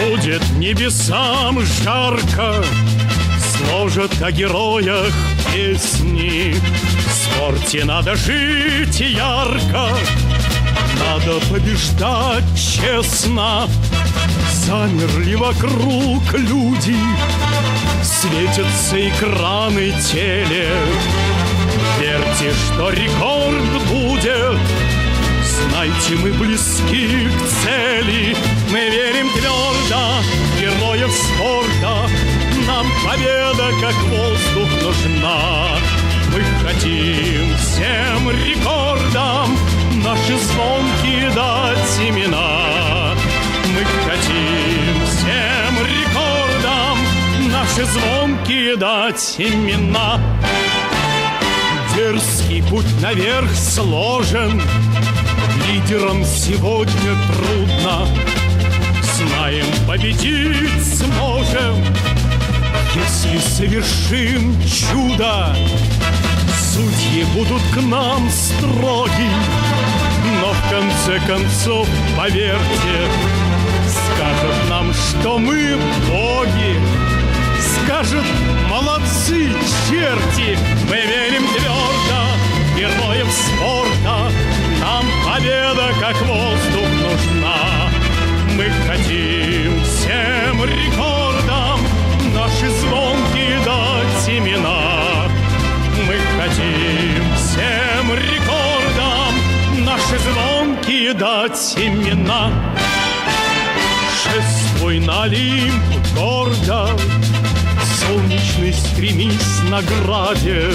Будет небесам жарко. Сложат о героях песни. В спорте надо жить ярко. Надо побеждать честно. Замерли вокруг люди. Светятся экраны теле. Верьте, что рекорд будет. Знайте, мы близки к цели. Мы верим твердо спорта Нам победа, как воздух, нужна. Мы хотим всем рекордам Наши звонкие дать имена. Мы хотим всем рекордам Наши звонкие дать имена. Дерзкий путь наверх сложен Лидерам сегодня трудно. Знаем, победить сможем Если совершим чудо. Судьи будут к нам строги Но в конце концов, поверьте Скажут нам, что мы боги. Скажут, молодцы, черти Мы верим твердо героев спорта. Нам победа, как воздух, нужна. Мы хотим хотим всем рекордам Наши звонкие дать имена. Шествуй на Олимп гордо Солнечный стремись награде